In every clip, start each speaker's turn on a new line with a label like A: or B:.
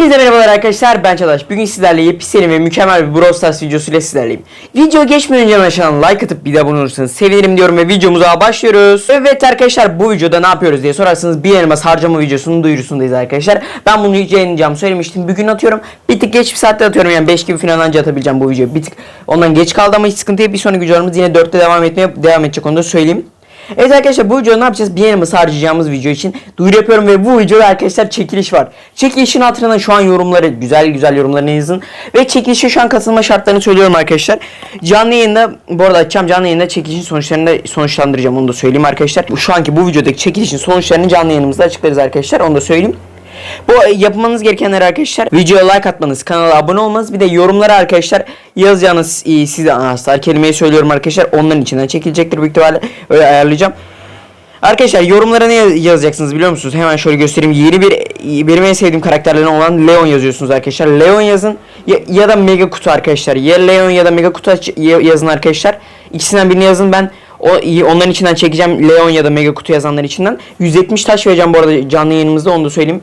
A: Hepinize merhabalar arkadaşlar ben Çağdaş. Bugün sizlerle yepyeni ve mükemmel bir Brawl Stars videosuyla sizlerleyim. Video geçmeden önce aşağıdan like atıp bir de abone olursanız sevinirim diyorum ve videomuza başlıyoruz. Evet arkadaşlar bu videoda ne yapıyoruz diye sorarsanız bir elmas harcama videosunun duyurusundayız arkadaşlar. Ben bunu yayınlayacağımı söylemiştim. Bugün atıyorum. Bir tık geç bir saatte atıyorum yani 5 gibi falan anca atabileceğim bu videoyu. Bir tık ondan geç kaldı ama hiç sıkıntı yok. Bir sonraki videolarımız yine 4'te devam etmeye devam edecek onu da söyleyeyim. Evet arkadaşlar bu videoda ne yapacağız? Bir elması harcayacağımız video için duyuru yapıyorum ve bu videoda arkadaşlar çekiliş var. Çekilişin hatırına şu an yorumları güzel güzel yorumlarını yazın. Ve çekilişe şu an katılma şartlarını söylüyorum arkadaşlar. Canlı yayında bu arada açacağım canlı yayında çekilişin sonuçlarını sonuçlandıracağım onu da söyleyeyim arkadaşlar. Şu anki bu videodaki çekilişin sonuçlarını canlı yayınımızda açıklarız arkadaşlar onu da söyleyeyim. Bu e, yapmanız gerekenler arkadaşlar videoya like atmanız, kanala abone olmanız bir de yorumlara arkadaşlar yazacağınız e, size anahtar kelimeyi söylüyorum arkadaşlar. Onların içinden çekilecektir büyük ihtimalle öyle ayarlayacağım. Arkadaşlar yorumlara ne yaz- yazacaksınız biliyor musunuz? Hemen şöyle göstereyim. Yeni bir benim en sevdiğim karakterlerden olan Leon yazıyorsunuz arkadaşlar. Leon yazın ya, ya da Mega Kutu arkadaşlar. Ya Leon ya da Mega Kutu yazın arkadaşlar. İkisinden birini yazın ben o onların içinden çekeceğim Leon ya da Mega Kutu yazanların içinden. 170 taş vereceğim bu arada canlı yayınımızda onu da söyleyeyim.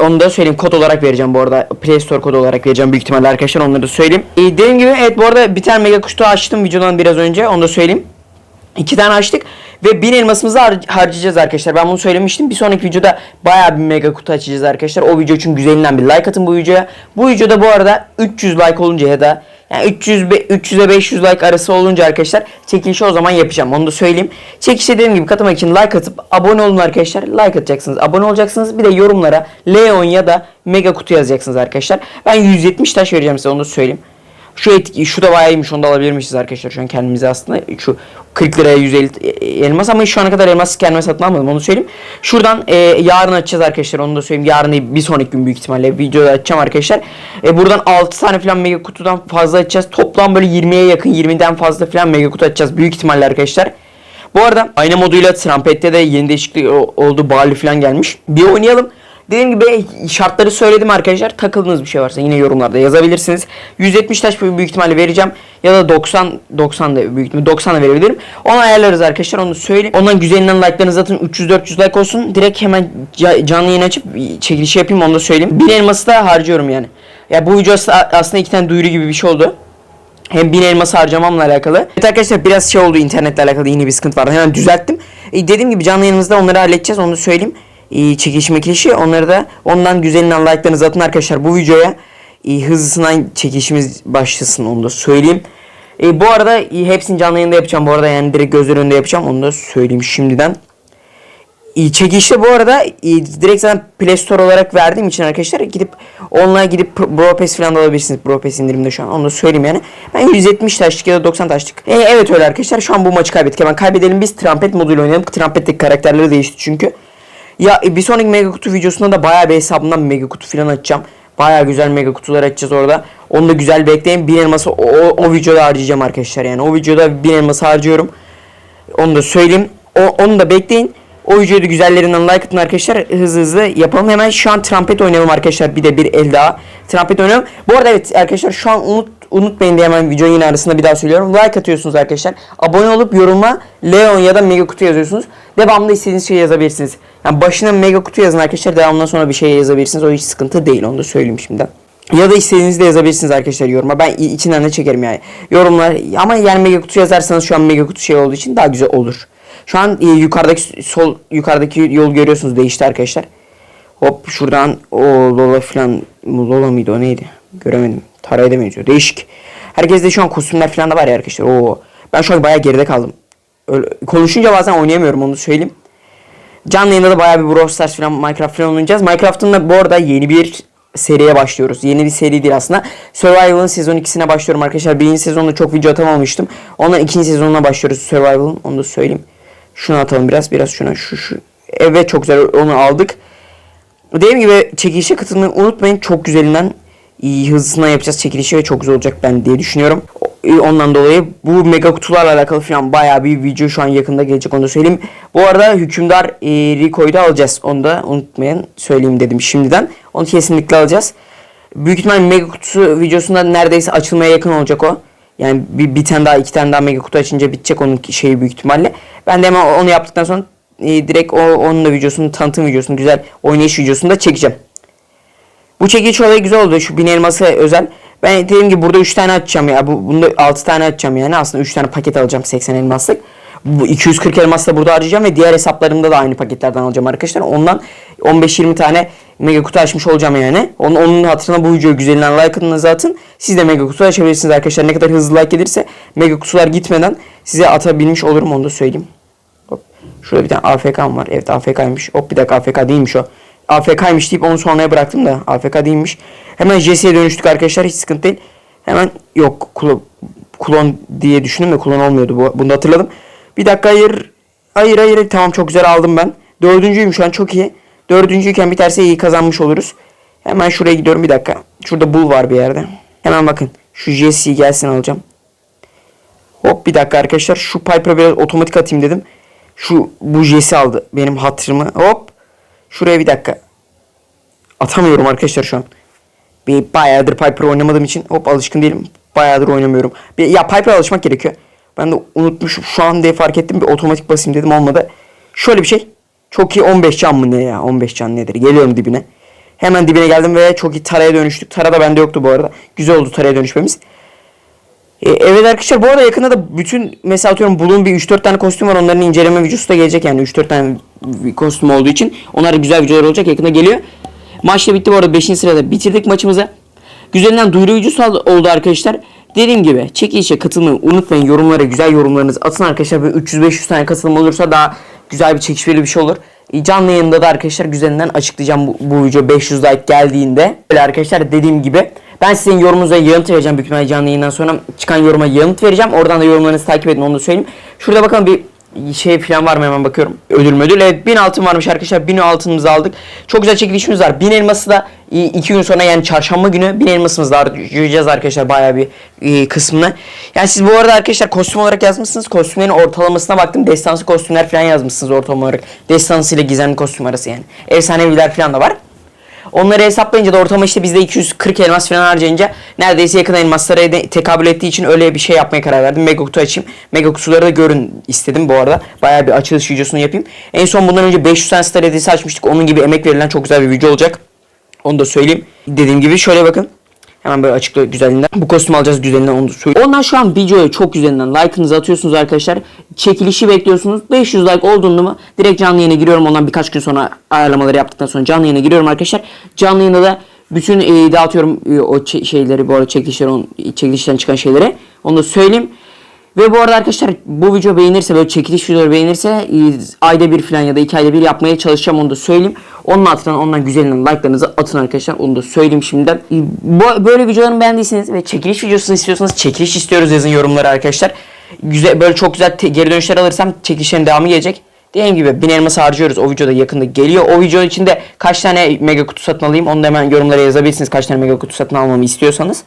A: Onu da söyleyeyim kod olarak vereceğim bu arada Play Store kodu olarak vereceğim büyük ihtimalle arkadaşlar onları da söyleyeyim. E, dediğim gibi evet bu arada bir tane mega kutu açtım videodan biraz önce onu da söyleyeyim. İki tane açtık ve bin elmasımızı har- harcayacağız arkadaşlar. Ben bunu söylemiştim. Bir sonraki videoda bayağı bir mega kutu açacağız arkadaşlar. O video için güzelinden bir like atın bu videoya. Bu videoda bu arada 300 like olunca ya da yani 300 be- 300'e 500 like arası olunca arkadaşlar çekilişi o zaman yapacağım. Onu da söyleyeyim. Çekilişe dediğim gibi katılmak için like atıp abone olun arkadaşlar. Like atacaksınız. Abone olacaksınız. Bir de yorumlara Leon ya da mega kutu yazacaksınız arkadaşlar. Ben 170 taş vereceğim size onu da söyleyeyim. Şu etki, şu da bayağı iyiymiş. Onu da alabilirmişiz arkadaşlar şu an kendimize aslında. Şu 40 liraya 150 elmas ama şu ana kadar elmas kendime satın almadım onu söyleyeyim. Şuradan e, yarın açacağız arkadaşlar onu da söyleyeyim. Yarın bir sonraki gün büyük ihtimalle videoda açacağım arkadaşlar. E, buradan 6 tane falan mega kutudan fazla açacağız. Toplam böyle 20'ye yakın 20'den fazla falan mega kutu açacağız büyük ihtimalle arkadaşlar. Bu arada aynı moduyla Trumpet'te de yeni değişiklik oldu. Bali falan gelmiş. Bir oynayalım. Dediğim gibi şartları söyledim arkadaşlar. Takıldığınız bir şey varsa yine yorumlarda yazabilirsiniz. 170 taş büyük ihtimalle vereceğim. Ya da 90 90 da büyük ihtimalle 90 da verebilirim. Onu ayarlarız arkadaşlar. Onu söyleyeyim. Ondan güzelinden like'larınızı atın. 300 400 like olsun. Direkt hemen ca- canlı yayın açıp çekilişi yapayım onu da söyleyeyim. Bir elması da harcıyorum yani. Ya bu video aslında- iki tane duyuru gibi bir şey oldu. Hem bin elması harcamamla alakalı. Evet arkadaşlar biraz şey oldu internetle alakalı yine bir sıkıntı vardı. Hemen düzelttim. E, dediğim gibi canlı yayınımızda onları halledeceğiz. Onu da söyleyeyim. E, çekiliş mekilişi onları da ondan güzelinden like'larınızı atın arkadaşlar bu videoya. E, hızlısından çekilişimiz başlasın onu da söyleyeyim. E, bu arada e, hepsini canlı yayında yapacağım. Bu arada yani direkt gözler önünde yapacağım. Onu da söyleyeyim şimdiden. İyi çekişte bu arada e, direkt zaten Play Store olarak verdiğim için arkadaşlar gidip onunla gidip Pro- Bro Pass falan da alabilirsiniz. Bro Pass indirimde şu an onu da söyleyeyim yani. Ben 170 taşlık ya da 90 taşlık. E, evet öyle arkadaşlar şu an bu maçı kaybettik. Hemen kaybedelim biz Trumpet moduyla oynayalım. Trumpet'teki karakterleri değişti çünkü. Ya e, bir sonraki mega kutu videosunda da bayağı bir hesabımdan mega kutu falan açacağım. Bayağı güzel mega kutular açacağız orada. Onu da güzel bekleyin. Bir elması o, o, o videoda harcayacağım arkadaşlar yani. O videoda bir elması harcıyorum. Onu da söyleyeyim. O, onu da bekleyin. O videoyu da güzellerinden like atın arkadaşlar. Hızlı hızlı yapalım. Hemen şu an trompet oynayalım arkadaşlar. Bir de bir el daha. Trompet oynayalım. Bu arada evet arkadaşlar şu an unut unutmayın diye hemen videonun yine arasında bir daha söylüyorum. Like atıyorsunuz arkadaşlar. Abone olup yoruma Leon ya da Mega Kutu yazıyorsunuz. Devamında istediğiniz şeyi yazabilirsiniz. Yani başına Mega Kutu yazın arkadaşlar. Devamından sonra bir şey yazabilirsiniz. O hiç sıkıntı değil. Onu da söyleyeyim şimdiden. Ya da istediğinizi de yazabilirsiniz arkadaşlar yoruma. Ben içinden de çekerim yani. Yorumlar ama yani mega kutu yazarsanız şu an mega kutu şey olduğu için daha güzel olur. Şu an e, yukarıdaki sol yukarıdaki yol görüyorsunuz değişti arkadaşlar. Hop şuradan o Lola falan Lola mıydı o neydi? Göremedim. Taraya da benziyor. Değişik. Herkes de şu an kostümler falan da var ya arkadaşlar. Oo. Ben şu an bayağı geride kaldım. Öyle, konuşunca bazen oynayamıyorum onu söyleyeyim. Canlı yayında da bayağı bir Brawl Stars falan Minecraft falan oynayacağız. Minecraft'ın da bu arada yeni bir seriye başlıyoruz. Yeni bir seri değil aslında. Survival'ın sezon 2'sine başlıyorum arkadaşlar. Birinci sezonda çok video atamamıştım. Ondan ikinci sezonuna başlıyoruz Survival'ın. Onu da söyleyeyim. Şunu atalım biraz. Biraz şuna şu şu. Evet çok güzel onu aldık. Dediğim gibi çekilişe katılmayı unutmayın. Çok güzelinden iyi hızlısından yapacağız çekilişi ve çok güzel olacak ben diye düşünüyorum. E, Ondan dolayı bu mega kutularla alakalı falan bayağı bir video şu an yakında gelecek onu da söyleyeyim. Bu arada hükümdar e, Rico'yu da alacağız. Onu da unutmayın söyleyeyim dedim şimdiden. Onu kesinlikle alacağız. Büyük ihtimal mega kutusu videosunda neredeyse açılmaya yakın olacak o. Yani bir, bir tane daha iki tane daha mega kutu açınca bitecek onun şeyi büyük ihtimalle. Ben de hemen onu yaptıktan sonra e, direkt o onun da videosunu tanıtım videosunu güzel oynayış videosunu da çekeceğim. Bu çekiç olayı güzel oldu. Şu bin elması özel. Ben dediğim gibi burada 3 tane açacağım ya. Bu, bunda 6 tane açacağım yani. Aslında 3 tane paket alacağım 80 elmaslık. Bu 240 elmas da burada harcayacağım ve diğer hesaplarımda da aynı paketlerden alacağım arkadaşlar. Ondan 15-20 tane mega kutu açmış olacağım yani. Onun, onun hatırına bu videoyu güzelinden like atın. Siz de mega kutu açabilirsiniz arkadaşlar. Ne kadar hızlı like gelirse mega kutular gitmeden size atabilmiş olurum onu da söyleyeyim. Hop. Şurada bir tane AFK'm var. Evet AFK'ymış. Hop bir dakika AFK değilmiş o. AFK'ymış deyip onu sonraya bıraktım da AFK değilmiş. Hemen Jesse'ye dönüştük arkadaşlar. Hiç sıkıntı değil. Hemen yok klon, klon diye düşündüm de klon olmuyordu. Bu, bunu hatırladım. Bir dakika hayır. Hayır hayır tamam çok güzel aldım ben. Dördüncüyüm şu an çok iyi. Dördüncüyken biterse iyi kazanmış oluruz. Hemen şuraya gidiyorum bir dakika. Şurada bul var bir yerde. Hemen bakın. Şu Jesse'yi gelsin alacağım. Hop bir dakika arkadaşlar. Şu Piper'a biraz otomatik atayım dedim. Şu bu Jesse aldı benim hatırımı. Hop. Şuraya bir dakika. Atamıyorum arkadaşlar şu an. Bir bayağıdır Piper oynamadığım için hop alışkın değilim. Bayağıdır oynamıyorum. Bir, ya Piper'a alışmak gerekiyor. Ben de unutmuşum şu an diye fark ettim. Bir otomatik basayım dedim olmadı. Şöyle bir şey. Çok iyi 15 can mı ne ya? 15 can nedir? Geliyorum dibine. Hemen dibine geldim ve çok iyi taraya dönüştük. Tara da bende yoktu bu arada. Güzel oldu taraya dönüşmemiz. E, evet arkadaşlar bu arada yakında da bütün mesela atıyorum bulun bir 3-4 tane kostüm var onların inceleme videosu da gelecek yani 3-4 tane bir kostüm olduğu için onlar da güzel videolar olacak yakında geliyor. Maç da bitti bu arada 5. sırada bitirdik maçımızı. Güzelinden duyuru videosu al- oldu arkadaşlar. Dediğim gibi çekilişe katılmayı unutmayın. Yorumlara güzel yorumlarınızı atın arkadaşlar. Böyle 300-500 tane katılım olursa daha güzel bir çekişmeli bir şey olur. E, Canlı yayında da arkadaşlar güzelinden açıklayacağım bu, bu video 500 like geldiğinde. Böyle arkadaşlar dediğim gibi ben sizin yorumunuza yanıt vereceğim büyük ihtimalle canlı yayından sonra çıkan yoruma yanıt vereceğim. Oradan da yorumlarınızı takip edin onu da söyleyeyim. Şurada bakalım bir şey falan var mı hemen bakıyorum. Ödül müdül. Evet 1000 altın varmış arkadaşlar. 1000 altınımızı aldık. Çok güzel çekilişimiz var. 1000 elması da 2 gün sonra yani çarşamba günü 1000 elmasımızı da harcayacağız arkadaşlar bayağı bir e, kısmını. Yani siz bu arada arkadaşlar kostüm olarak yazmışsınız. Kostümlerin ortalamasına baktım. Destansı kostümler falan yazmışsınız ortalama olarak. Destansı ile gizemli kostüm arası yani. Efsaneviler falan da var. Onları hesaplayınca da ortalama işte bizde 240 elmas falan harcayınca neredeyse yakın elmaslara tekabül ettiği için öyle bir şey yapmaya karar verdim. Mega kutu açayım. Mega kutuları da görün istedim bu arada. Bayağı bir açılış videosunu yapayım. En son bundan önce 500 tane star açmıştık. Onun gibi emek verilen çok güzel bir video olacak. Onu da söyleyeyim. Dediğim gibi şöyle bakın. Hemen böyle açıkla güzelinden. Bu kostüm alacağız güzelinden onu söyleyeyim. Ondan şu an videoya çok güzelinden like'ınızı atıyorsunuz arkadaşlar. Çekilişi bekliyorsunuz. 500 like olduğunda mı direkt canlı yayına giriyorum. Ondan birkaç gün sonra ayarlamaları yaptıktan sonra canlı yayına giriyorum arkadaşlar. Canlı yayında da bütün e, dağıtıyorum e, o şeyleri bu arada çekilişleri, on, çekilişten çıkan şeyleri. Onu da söyleyeyim. Ve bu arada arkadaşlar bu video beğenirse böyle çekiliş videoları beğenirse e, ayda bir falan ya da iki ayda bir yapmaya çalışacağım onu da söyleyeyim. Onun altından ondan güzelinden like'larınızı atın arkadaşlar onu da söyleyeyim şimdiden. E, böyle videolarımı beğendiyseniz ve çekiliş videosunu istiyorsanız çekiliş istiyoruz yazın yorumlara arkadaşlar. Güzel böyle çok güzel geri dönüşler alırsam çekilişlerin devamı gelecek. Dediğim gibi 1000 elması harcıyoruz. O videoda yakında geliyor. O video içinde kaç tane mega kutu satın alayım onu da hemen yorumlara yazabilirsiniz. Kaç tane mega kutu satın almamı istiyorsanız.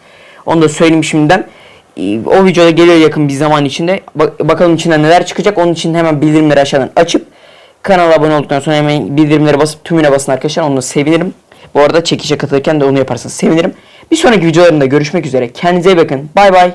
A: Onu da söyleyeyim şimdiden. Ee, O videoda geliyor yakın bir zaman içinde. Bak- bakalım içinden neler çıkacak. Onun için hemen bildirimleri aşağıdan açıp kanala abone olduktan sonra hemen bildirimlere basıp tümüne basın arkadaşlar. Onu sevinirim. Bu arada çekişe katılırken de onu yaparsanız sevinirim. Bir sonraki videolarımda görüşmek üzere. Kendinize iyi bakın. Bay bay.